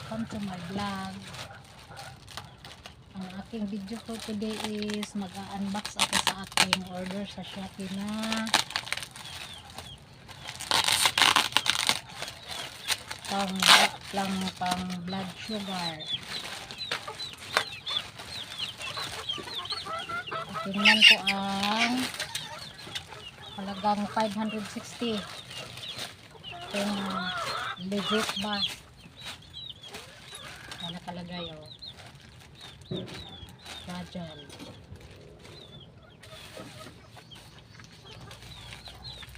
welcome to my vlog. Ang aking video for today is mag-unbox ako sa aking order sa Shopee na pang lang pang blood sugar. Tingnan ko ang halagang 560 kung legit ba na nakalagay oh fragile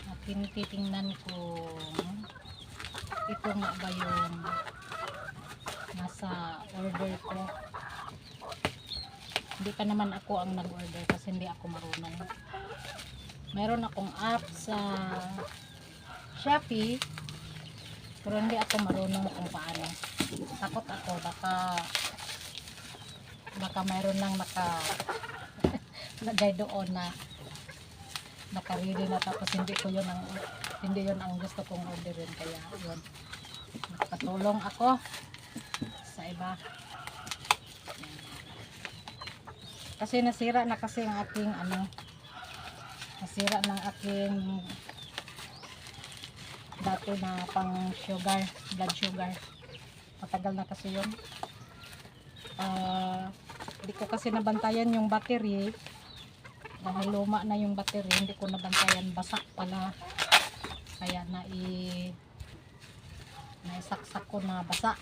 at tinitingnan ko ito nga ba yung nasa order ko? Hindi pa naman ako ang nag-order kasi hindi ako marunong. Meron akong app sa Shopee pero hindi ako marunong kung paano takot ako baka baka mayroon lang naka lagay doon na nakarili na tapos hindi ko yun ang hindi yun ang gusto kong orderin. Kaya yun. Nakatulong ako sa iba. Kasi nasira na kasi ang aking ano nasira ng aking dati na pang sugar, blood sugar. Matagal na kasi yun. Ah, hindi ko kasi nabantayan yung battery. Dahil luma na yung battery, hindi ko nabantayan. Basa pala. Kaya na i naisaksak ko na basa.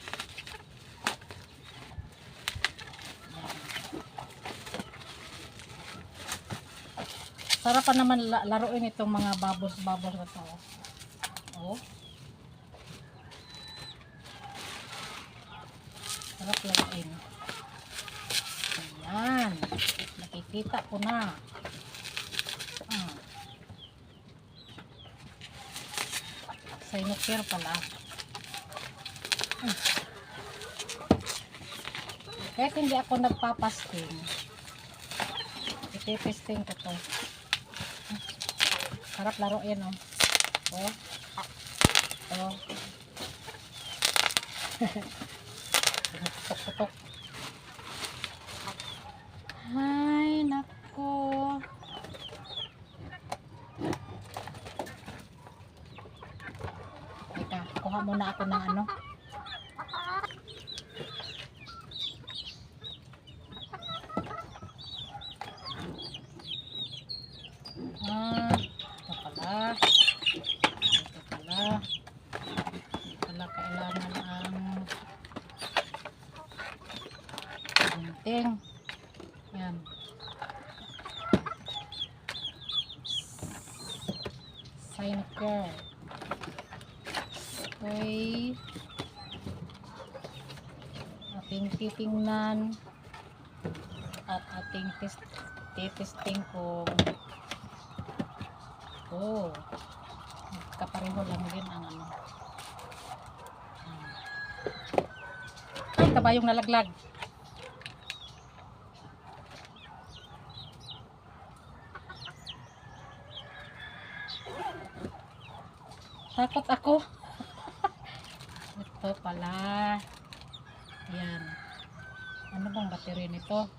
Sarap pa naman la- laruin itong mga babos-babos na to. Oh. Laruin. Ayan. Nakikita ko na. Ah. Sinocare pala. Hmm. Kahit hindi ako nagpapasting, ititesting ko to. Hmm. Sarap laruin, oh. Oh. Oh. Putok-putok. Ay, nako. Teka, kuha muna ako ng ano. Ah, ito pala. Ito pala. Wala kailangan ang gunting. Yan. Care. Okay. Ating titingnan at ating test testing kung oh kapareho lang din ang ano ay kabayong nalaglag takot ako. Ito pala. Yan ano bang battery nito?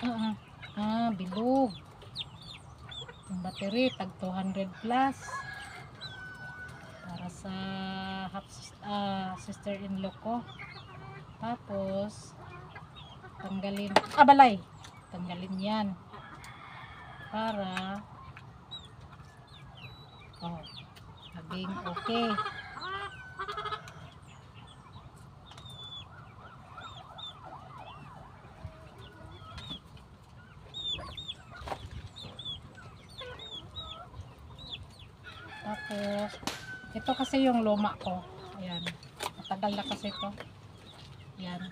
Ah, ah, ah bilog. Yung battery tag 200 plus. Para sa half sis- ah, sister in law ko. Tapos tanggalin ah balay tanggalin yan. Para oh maging okay Tapos, ito kasi yung luma ko. Ayan. Matagal na kasi ito. Ayan.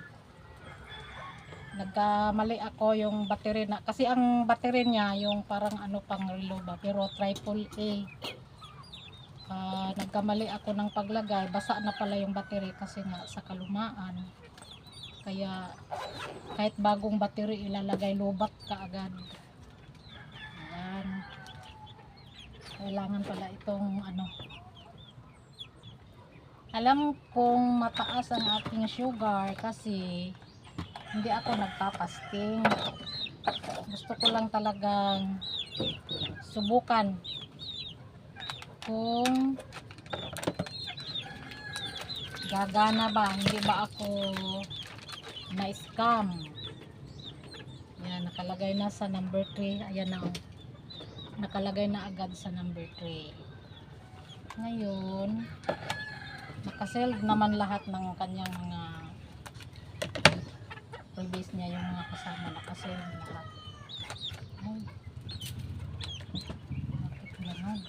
Nagkamali ako yung battery na. Kasi ang battery niya, yung parang ano pang relo ba. Pero triple A. Ah, nagkamali ako ng paglagay. Basa na pala yung battery kasi nga sa kalumaan. Kaya, kahit bagong battery ilalagay, lubat ka agad. Ayan kailangan pala itong ano Alam kong mataas ang aking sugar kasi hindi ako nagpapasting. Gusto ko lang talagang subukan kung gagana ba, hindi ba ako na-scam. Yan, nakalagay na sa number 3. Ayan na, oh. nakalagay na agad sa number 3. Ngayon, nakaseld naman lahat ng kanyang mga previous niya yung mga kasama nakaseld lahat. Ay. Bakit ganun?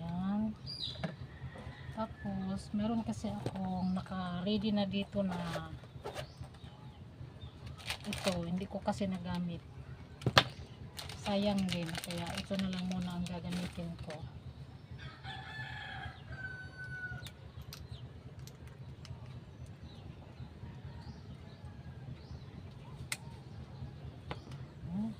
Yan. Tapos, meron kasi akong naka-ready na dito na ito, hindi ko kasi nagamit. Sayang din. Kaya ito na lang muna ang gagamitin ko. Hmm.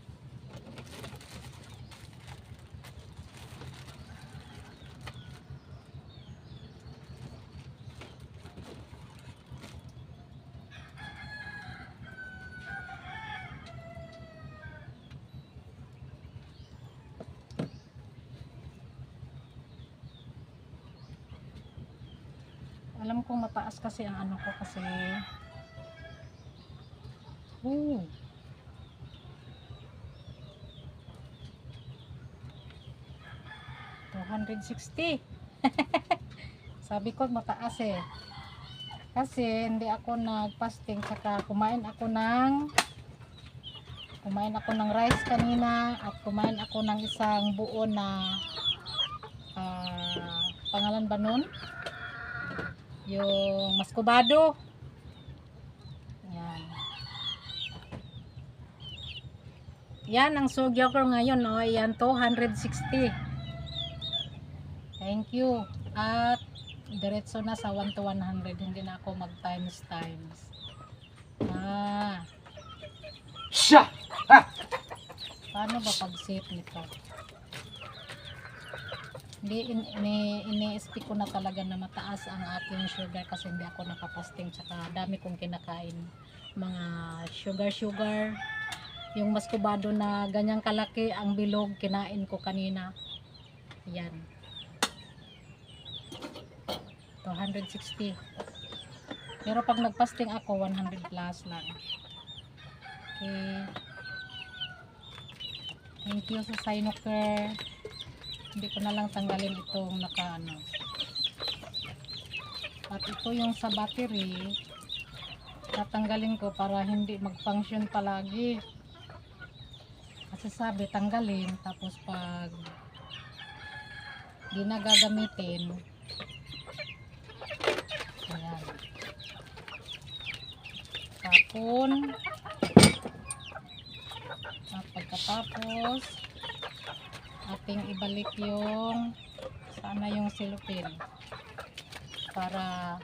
Alam kong mataas kasi ang ano ko kasi Oh. Sixty. Sabi ko mataas eh. Kasi hindi ako nag-fasting saka kumain ako ng kumain ako ng rice kanina at kumain ako ng isang buo na ah, pangalan ba nun? Yung maskubado. Yan. Yan ang sugar ko ngayon, no? Yan, 260. Thank you. At diretso na sa 1 to 100. Hindi na ako mag times times. Ah, Siya! paano ba pag-save nito? Hindi, in, ini, ini-speak ko na talaga na mataas ang aking sugar kasi hindi ako nakapasting. Tsaka dami kong kinakain. Mga sugar sugar. Yung maskubado na ganyang kalaki ang bilog kinain ko kanina. Yan. 260 pero pag nagpasting ako 100 plus lang. Okay. Thank you sa Sinoker hindi ko na lang tanggalin itong naka ano. At ito yung sa battery. Tatanggalin ko para hindi mag-function palagi. Kasi sabi tanggalin tapos pag di na gagamitin ayan. Tapon. At pagkatapos ating ibalik yung sana yung silupin. Para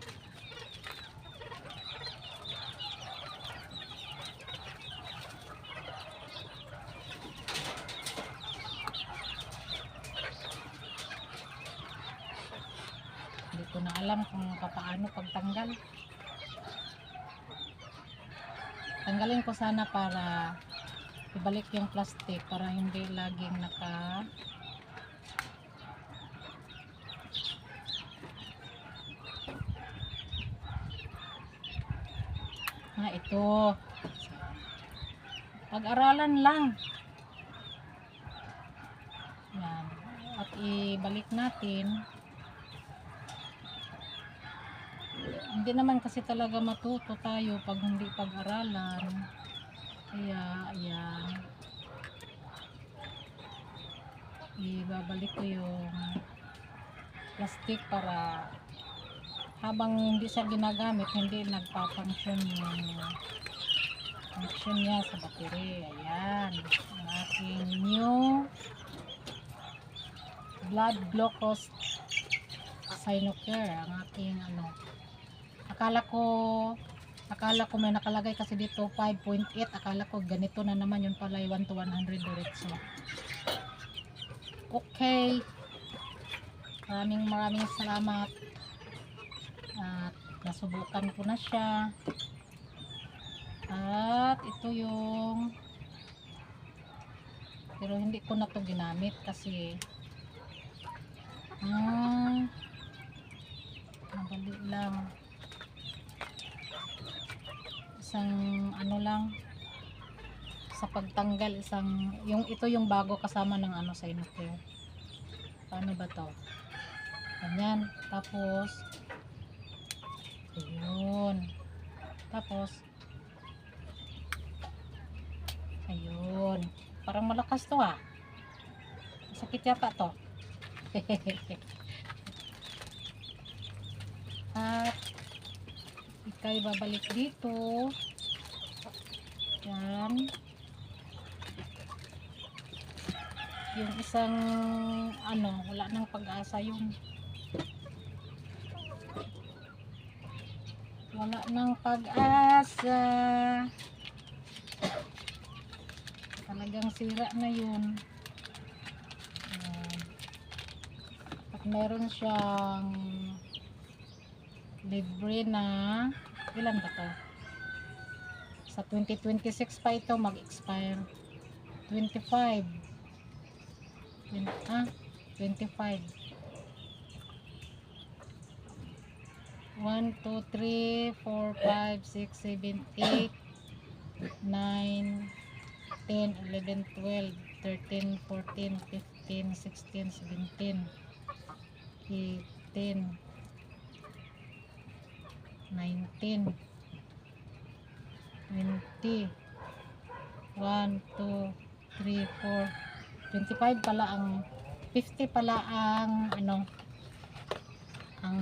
hindi ko na alam kung paano pagtanggal. Tanggalin ko sana para ibalik yung plastic para hindi laging naka ah ito. Pag-aralan lang. Yan. At ibalik natin. Hindi naman kasi talaga matuto tayo pag hindi pag-aralan. Kaya, ayan. Ibabalik ko yung plastic para habang hindi siya ginagamit, hindi nagpa-function yung function niya sa battery. Ayan. Ang aking new blood glucose Sinocare. Ang aking ano. Akala ko akala ko may nakalagay kasi dito 5.8. Akala ko ganito na naman yun pala 1 to 100 diretso. Okay. Maraming maraming salamat. At nasubukan ko na siya. At ito yung pero hindi ko na to ginamit kasi ah madali lang isang ano lang sa pagtanggal isang yung ito yung bago kasama ng ano sa inocare paano ba to? Ganyan. Tapos ayun. Tapos ayun. Parang malakas to ah. Sakit yata to. At ikay babalik dito. Yan. Yung isang ano wala nang pag-asa yung wala nang pag-asa. Talagang sira na yun. At meron siyang libre na ilan ba to? Sa 2026 pa ito mag-expire. 25 20, ah 25 1, 2, 3, 4, 5, 6, 7, 8 9 10, 11, 12 13, 14, 15, 16, 17 18 19 20 1, 2, 3, 4 25 pala ang 50 pala ang ano ang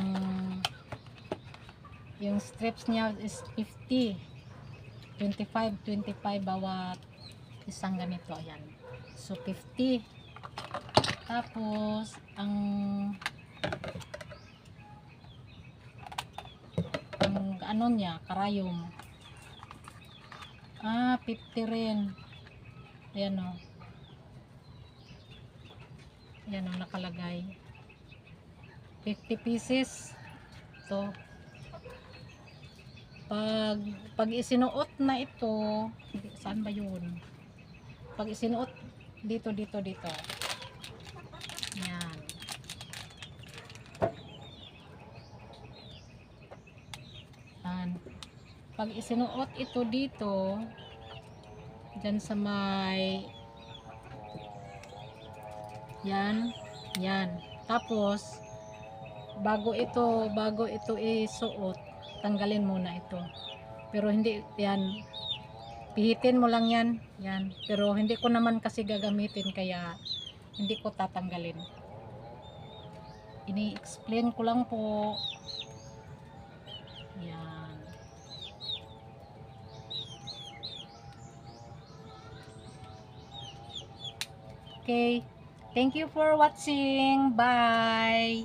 yung strips niya is 50 25 25 bawat isang ganito ayan. So 50 tapos ang ang ano niya? Karayom. Ah 50 rin. Ayan o ayan o nakalagay. 50 pieces. To pag pag isinuot na ito saan ba yun? Pag isinuot dito dito dito. Yan yan pag isinuot ito dito dyan sa may yan yan. Tapos bago ito bago ito isuot tanggalin muna ito. Pero hindi yan pihitin mo lang yan yan. Pero hindi ko naman kasi gagamitin kaya hindi ko tatanggalin. Ini-explain ko lang po okay. Thank you for watching. Bye